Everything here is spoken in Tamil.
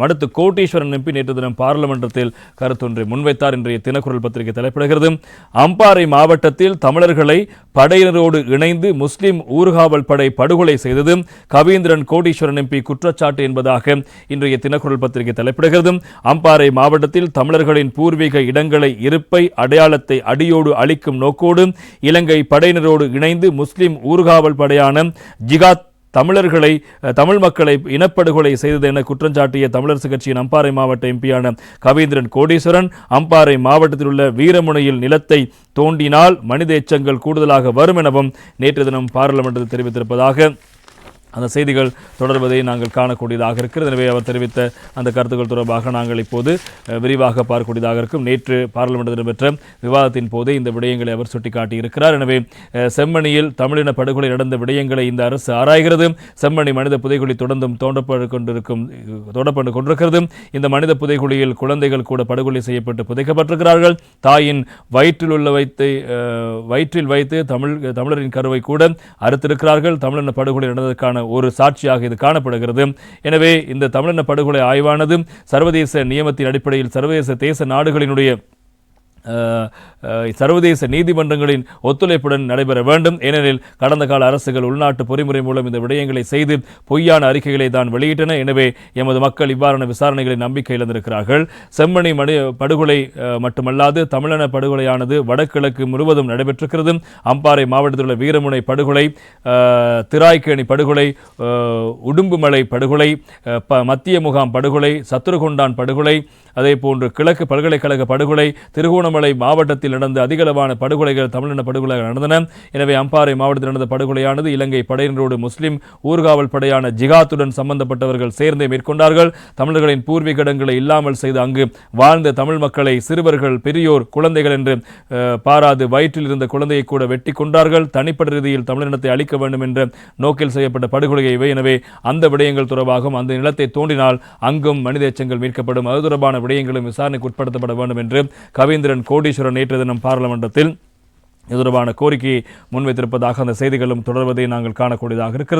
அடுத்து கோட்டீஸ்வரன் எம்பி நேற்று தினம் பாராளுமன்றத்தில் கருத்தொன்றை முன்வைத்தார். இன்றைய தினக்குரல் பத்திரிகை தலைப்பிடுகிறது. அம்பாறை மாவட்டத்தில் தமிழர்களை படையினரோடு இணைந்து முஸ்லிம் ஊர்காவல் படை படுகொலை செய்தது. கவீந்திரன் கோடீஸ்வரன் எம்பி குற்றச்சாட்டு என்பதாக இன்றைய தினக்குரல் பத்திரிகை தலைப்பிடுகிறது. அம்பாறை மாவட்டத்தில் தமிழர்களின் பூர்வீக இடங்களை இருப்பை அடையாளத்தை அடியோடு அளிக்கும் நோக்கோடு இலங்கை படையினரோடு இணைந்து முஸ்லிம் ஊர்காவல் படையான ஜிகாத் தமிழர்களை தமிழ் மக்களை இனப்படுகொலை செய்தது என குற்றஞ்சாட்டிய தமிழரசு கட்சியின் அம்பாறை மாவட்ட எம்பியான கவீந்திரன் கோடீஸ்வரன் அம்பாறை மாவட்டத்தில் உள்ள வீரமுனையில் நிலத்தை தோண்டினால் மனித எச்சங்கள் கூடுதலாக வரும் எனவும் நேற்று தினம் பாராளுமன்றத்தில் தெரிவித்திருப்பதாக அந்த செய்திகள் தொடர்வதை நாங்கள் காணக்கூடியதாக இருக்கிறது. எனவே அவர் தெரிவித்த அந்த கருத்துக்கள் தொடர்பாக நாங்கள் இப்போது விரிவாக பார்க்கக்கூடியதாக இருக்கும். நேற்று பாராளுமன்றத்தில் நடைபெற்ற விவாதத்தின் போதே இந்த விடயங்களை அவர் சுட்டிக்காட்டியிருக்கிறார் எனவே செம்மணியில் தமிழின படுகொலை நடந்த விடயங்களை இந்த அரசு ஆராய்கிறது. செம்மணி மனித புதைகுழி தொடர்ந்தும் தோண்டப்பட்டு கொண்டிருக்கும் தோண்டப்பட்டு கொண்டிருக்கிறது. இந்த மனித புதைகுழியில் குழந்தைகள் கூட படுகொலை செய்யப்பட்டு புதைக்கப்பட்டிருக்கிறார்கள். தாயின் வயிற்றில் உள்ள வைத்து வயிற்றில் வைத்து தமிழ் தமிழரின் கருவை கூட அறுத்திருக்கிறார்கள். தமிழின படுகொலை நடந்ததற்கான ஒரு சாட்சியாக இது காணப்படுகிறது. எனவே இந்த தமிழின படுகொலை ஆய்வானது சர்வதேச நியமத்தின் அடிப்படையில் சர்வதேச தேச நாடுகளினுடைய சர்வதேச நீதிமன்றங்களின் ஒத்துழைப்புடன் நடைபெற வேண்டும். ஏனெனில் கடந்த கால அரசுகள் உள்நாட்டு பொறிமுறை மூலம் இந்த விடயங்களை செய்து பொய்யான அறிக்கைகளை தான் வெளியிட்டன. எனவே எமது மக்கள் இவ்வாறான விசாரணைகளை நம்பிக்கை இழந்திருக்கிறார்கள். செம்மணி மனி படுகொலை மட்டுமல்லாது தமிழன படுகொலையானது வடகிழக்கு முழுவதும் நடைபெற்றிருக்கிறது. அம்பாறை மாவட்டத்தில் உள்ள வீரமுனை படுகொலை திராய்க்கேணி படுகொலை உடும்புமலை படுகொலை ப- மத்திய முகாம் படுகொலை சத்துருகொண்டான் படுகொலை அதே போன்று கிழக்கு பல்கலைக்கழக படுகொலை திருகோணமலை மாவட்டத்தில் நடந்த அதிகளவான படுகொலைகள் தமிழின படுகொலைகள் நடந்தன. எனவே அம்பாறை மாவட்டத்தில் நடந்த படுகொலையானது இலங்கை படையினரோடு முஸ்லிம் ஊர்காவல் படையான ஜிகாத்துடன் சம்பந்தப்பட்டவர்கள் சேர்ந்தே மேற்கொண்டார்கள். தமிழர்களின் பூர்வீக இடங்களை இல்லாமல் செய்து அங்கு வாழ்ந்த தமிழ் மக்களை சிறுவர்கள் பெரியோர் குழந்தைகள் என்று பாராது வயிற்றில் இருந்த குழந்தையை கூட வெட்டி கொண்டார்கள். தனிப்பட்ட ரீதியில் தமிழினத்தை அழிக்க வேண்டும் என்ற நோக்கில் செய்யப்பட்ட படுகொலை இவை. எனவே அந்த விடயங்கள் தொடர்பாகவும் அந்த நிலத்தை தோண்டினால் அங்கும் மனித எச்சங்கள் மீட்கப்படும். அது தொடர்பான விடயங்களும் விசாரணைக்கு உட்படுத்தப்பட வேண்டும் என்று கவீந்திரன் கோடீஸ்வரன் நேற்று தினம் பாராளுமன்றத்தில் இது தொடர்பான கோரிக்கையை முன்வைத்திருப்பதாக அந்த செய்திகளும் தொடர்வதை நாங்கள் காணக்கூடியதாக இருக்கிறது.